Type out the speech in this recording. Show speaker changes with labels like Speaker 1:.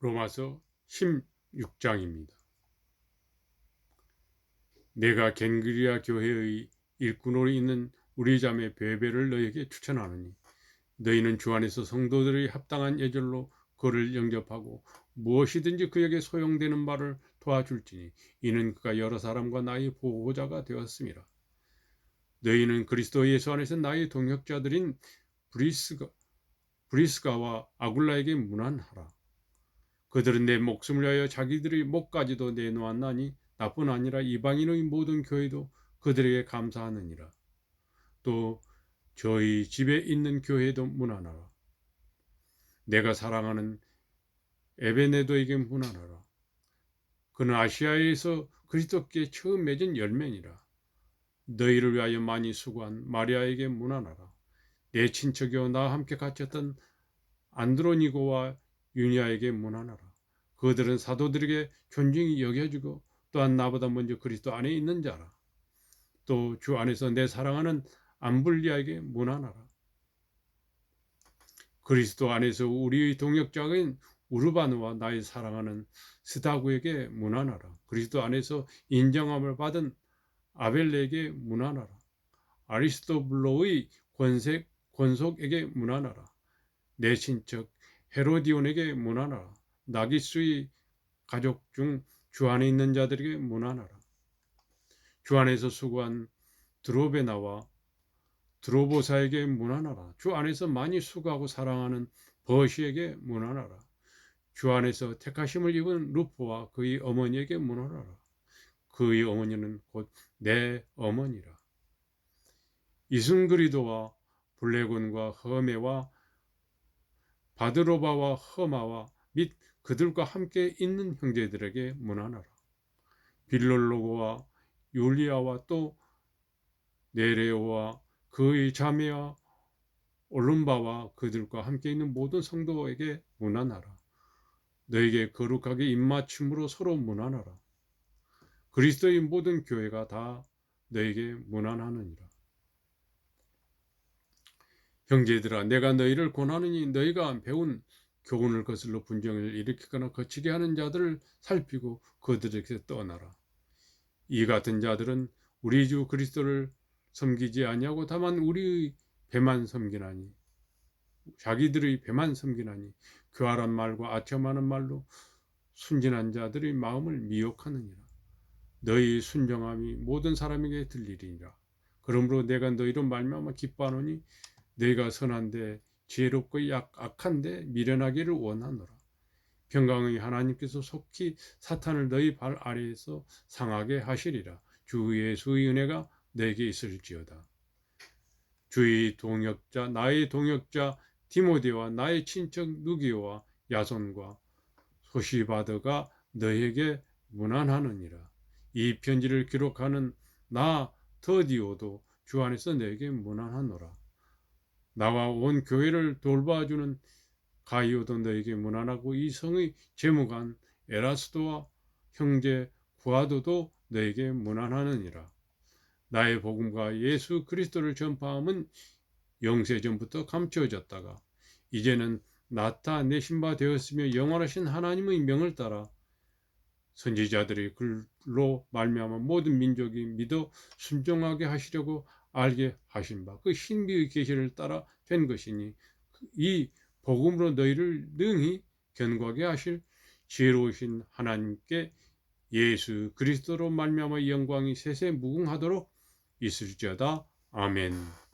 Speaker 1: 로마서 16장입니다. 내가 겐그리아 교회의 일꾼으로 있는 우리 자매 베베를 너에게 추천하노니 너희는 주 안에서 성도들의 합당한 예절로 그를 영접하고 무엇이든지 그에게 소용되는 말을 도와줄지니 이는 그가 여러 사람과 나의 보호자가 되었습니다. 너희는 그리스도 예수 안에서 나의 동역자들인 브리스가, 브리스가와 아굴라에게 문안하라. 그들은 내 목숨을 위하여 자기들의 목까지도 내놓았나니 나뿐 아니라 이방인의 모든 교회도 그들에게 감사하느니라. 또 저희 집에 있는 교회도 문안하라. 내가 사랑하는 에베네도에게 문안하라. 그는 아시아에서 그리스도께 처음 맺은 열매니라. 너희를 위하여 많이 수고한 마리아에게 문안하라. 내 친척이요 나와 함께 갇혔던 안드로니고와 유니아에게 문안하라. 그들은 사도들에게 존중이 여겨지고 또한 나보다 먼저 그리스도 안에 있는 자라. 또 주 안에서 내 사랑하는 안불리아에게 문안하라. 그리스도 안에서 우리의 동역자인 우르바누와 나의 사랑하는 스다구에게 문안하라. 그리스도 안에서 인정함을 받은 아벨레에게 문안하라. 아리스토블로의 권색, 권속에게 문안하라. 내 친척 헤로디온에게 문안하라. 나기수의 가족 중 주 안에 있는 자들에게 문안하라. 주 안에서 수고한 드로베나와 드로보사에게 문안하라. 주 안에서 많이 수고하고 사랑하는 버시에게 문안하라. 주 안에서 택하심을 입은 루포와 그의 어머니에게 문안하라. 그의 어머니는 곧 내 어머니라. 이순그리도와 블레곤과 허메와 바드로바와 허마와 및 그들과 함께 있는 형제들에게 문안하라. 빌롤로고와 율리아와 또 네레오와 그의 자매와 올lum바와 그들과 함께 있는 모든 성도에게 문안하라. 너에게 거룩하게 입맞춤으로 서로 문안하라. 그리스도의 모든 교회가 다 너에게 문안하느니라. 형제들아 내가 너희를 권하느니 너희가 배운 교훈을 거슬러 분쟁을 일으키거나 거치게 하는 자들을 살피고 그들에게 떠나라. 이 같은 자들은 우리 주 그리스도를 섬기지 아니하고 다만 우리의 배만 섬기나니 자기들의 배만 섬기나니 교활한 말과 아첨하는 말로 순진한 자들의 마음을 미혹하느니라. 너희 순정함이 모든 사람에게 들리리니라. 그러므로 내가 너희로 말미암아 기뻐하노니 너희가 선한데 지혜롭고 약, 악한데 미련하기를 원하노라. 평강의 하나님께서 속히 사탄을 너희 발 아래에서 상하게 하시리라. 주 예수의 은혜가 내게 있을지어다. 주의 동역자 나의 동역자 디모데와 나의 친척 누기오와 야손과 소시바드가 너에게 문안하느니라. 이 편지를 기록하는 나 더디오도 주 안에서 내게 문안하노라. 나와 온 교회를 돌봐주는 가이오도 너에게 문안하고 이 성의 재무관 에라스도와 형제 구아도도 너에게 문안하느니라. 나의 복음과 예수 그리스도를 전파함은 영세 전부터 감추어졌다가 이제는 나타내신 바 되었으며 영원하신 하나님의 명을 따라 선지자들이 글로 말미암아 모든 민족이 믿어 순종하게 하시려고 알게 하신 바 그 신비의 계시를 따라 된 것이니 이 복음으로 너희를 능히 견고하게 하실 지혜로우신 하나님께 예수 그리스도로 말미암아 영광이 세세 무궁하도록 있을지어다 아멘.